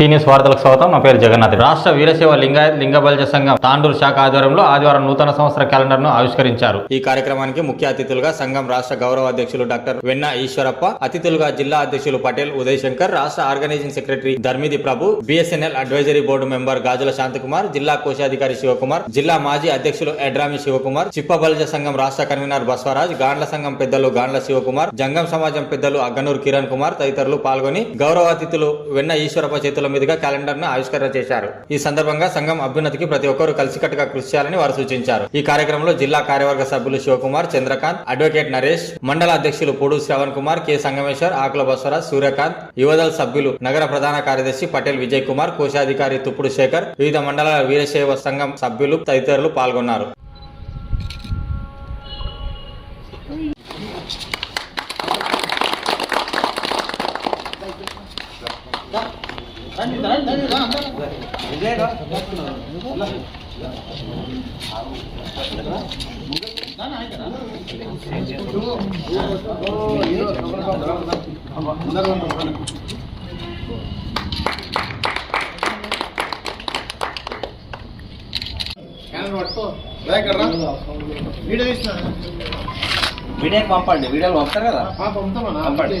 Seniors వార్తలకు స్వాగతం. నా పేరు జగన్నాథ్. రాష్ట్ర వీరశైవ లింగాయత్ లింగబలజ సంఘం తాండూరు శాఖ ఆధ్వర్యంలో ఆదివారం నూతన సంవత్సర క్యాలెండర్ను ఆవిష్కరించారు. ఈ కార్యక్రమానికి ముఖ్య అతిథులుగా సంఘం రాష్ట్ర గౌరవ అధ్యక్షులు డాక్టర్ వెన్న ఈశ్వరప్ప అతిథులుగా జిల్లా అధ్యక్షులు పటేల్ ఉదయ్ శంకర్ రాష్ట్ర organising secretary ధర్మిది Prabhu BSNL advisory board member Gajula Shanthakumar జిల్లా కోశాధికారి శివకుమార్ జిల్లా మాజీ అధ్యక్షులు ఎడ్రామి శివకుమార్ చిప్ప బలిజ సంఘం రాష్ట్ర కన్వీనర్ బస్వరాజ్ గాండ్ల సంఘం పెద్దలు గాండ్ల శివకుమార్ జంగం సమాజం పెద్దలు అగ్గనూరు కిరణ్ కుమార్ తదితరులు పాల్గొని గౌరవ అతిథులు వెన్న ఈశ్వరప్ప చేతుల మీదుగా క్యాలెండర్ను ఆవిష్కరణ చేశారు. ఈ సందర్భంగా సంఘం అభ్యున్నతికి ప్రతి ఒక్కరూ కలిసికట్టుగా కృషి చేయాలని వారు సూచించారు. ఈ కార్యక్రమంలో జిల్లా కార్యవర్గ సభ్యులు శివకుమార్ చంద్రకాంత్ అడ్వకేట్ నరేష్ మండల అధ్యక్షులు పొడు శ్రవణ్ కుమార్ కె సంగమేశ్వర్ ఆకుల బసవరాజ్ సూర్యకాంత్ యువదల్ సభ్యులు నగర ప్రధాన కార్యదర్శి పటేల్ విజయ్ కుమార్ కోశాధికారి తుప్పుడు శేఖర్ వివిధ మండలాల వీరశైవ సంఘం సభ్యులు తదితరులు పాల్గొన్నారు. వీడియోకి పంపండి. వీడియోలు పంపుతారు కదా? పంపండి.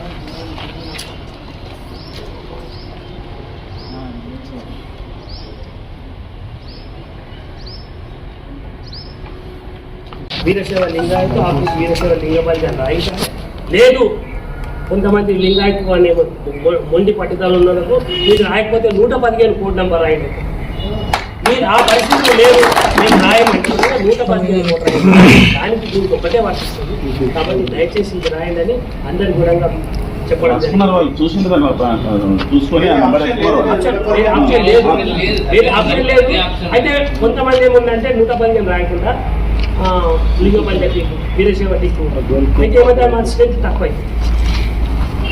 వీరశైవ లింగాయత్ ఆఫీస్ వీరశైవ లింగబలి అని రాయితా లేదు కొంతమంది లింగాయత్ అనే మొండి పట్టుదల ఉన్నందుకు మీరు రాయకపోతే నూట పదిహేను కోడ్ నెంబర్ రాయండి. మీరు ఆ పరిస్థితులు లేదు మేము రాయమంటే నూట పదిహేను కోట్ దానికి దీనికి ఒకటే వర్తిస్తుంది. కాబట్టి దయచేసి ఇది రాయండి అని అందరి కూడా అయితే కొంతమంది ఏముందంటే నూట పదిహేను రాయకుండా లింగ పంచాయతీ వీరశైవ టీకు అయితే ఏమంటే మన స్ట్రెంత్ తక్కువ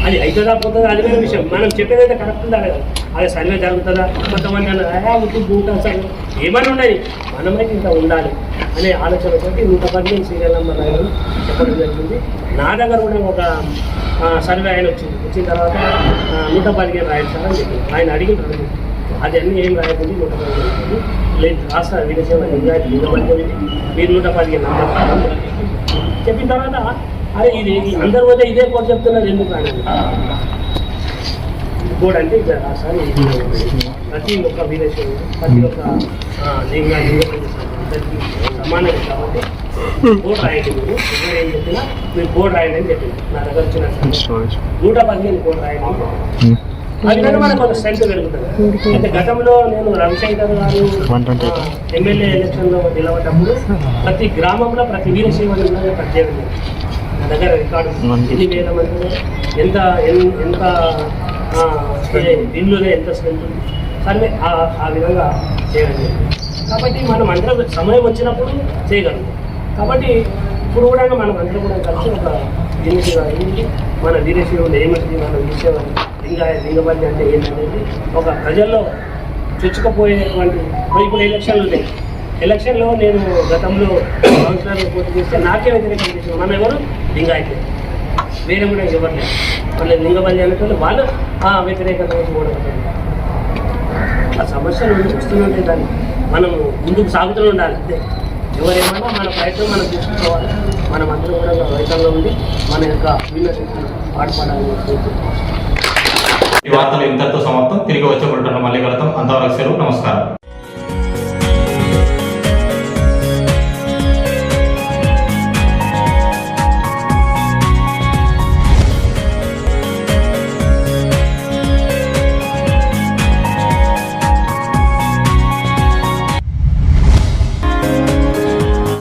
అది అవుతుందా పోతుందా అది వేరే విషయం. మనం చెప్పేదైతే కరెక్ట్ ఉందా కదా అది సర్వే జరుగుతుందా? కొంతమంది అన్నారు ఉట్టి బూట ఏమైనా ఉండదు మనమైతే ఇంత ఉండాలి అనే ఆలోచన తోటి నూట సీరియల్ నెంబర్ రాయడం చెప్పడం జరిగింది. నా దగ్గర కూడా ఒక సర్వే ఆయన వచ్చింది. వచ్చిన తర్వాత నూట పదిహేను రాయండి సార్ అని చెప్పి ఆయన అడిగిన అది అన్నీ ఏం రాయకుండా నూట పదిహేను లేదు రాష్ట్ర విదేశీయ నూట పదిహేను మీరు నూట పదిహేను నెంబర్ చెప్పిన తర్వాత అరే ఇది అందరి వద్ద ఇదే కోడ్ చెప్తున్నారు ఎందుకు కోడ్ అంటే రాసారి ఇది ప్రతి ఒక్క ప్రతి ఒక్క కాబట్టి రాయండి మీరు. ఎవరు ఏం చెప్పినా మీరు కోడ్ రాయండి అని చెప్పింది నా దగ్గర వచ్చిన నూట పదిహేను కోడ్ రాయండి. అని చెప్పాను. ఆ విధంగా మనకు ఒక స్ట్రెంత్ పెరుగుతుంది. అయితే గతంలో నేను రవిశంకర్ గారు ఎమ్మెల్యే ఎలక్షన్లో నిలబడ్డప్పుడు ప్రతి గ్రామంలో ప్రతి వీరశైవ ప్రత్యేకత. నా దగ్గర రికార్డు ఎన్ని వేల మంది ఎంత ఎంత ఇల్లులో ఎంత స్ట్రెంత్ ఉంది? సర్వే ఆ విధంగా చేయడం. కాబట్టి మనం అందరం సమయం వచ్చినప్పుడు చేయగలుగుతాం. కాబట్టి ఇప్పుడు కూడా మనం అందరం కూడా కలిసి ఒక యూనిట్గా మన వీరశివుడు ఏమిటి మన విషయం లింగ లింగబల్లి అంటే ఏంటనేది ఒక ప్రజల్లో చొచ్చుకుపోయేటువంటి ఇప్పుడు ఎలక్షన్లు ఉన్నాయి. ఎలక్షన్లో నేను గతంలో కౌన్సిలర్ పోటీ చేస్తే నాకే వ్యతిరేకం చేసిన మన ఎవరు? లింగాయతే. వేరే కూడా ఎవరు లేదు వాళ్ళు లింగబల్లి అనేటువంటి వాళ్ళు ఆ వ్యతిరేకత కూడా ఆ సమస్యలు ముందుకు వస్తుందంటే దాన్ని మనం ముందుకు సాగుతూ ఉండాలి అంతే. ఎవరేమన్నా మన ప్రయత్నం మనం చూసుకోవాలి మనం అందరం కూడా రైతంలో ఉండి మన యొక్క విన్నతి పాటుపడాలని ఈ వార్తలు ఇంతతో సమాప్తం. తిరిగి వచ్చే మళ్ళీ కలుద్దాం. అంతవరకు సెలవు. నమస్కారం.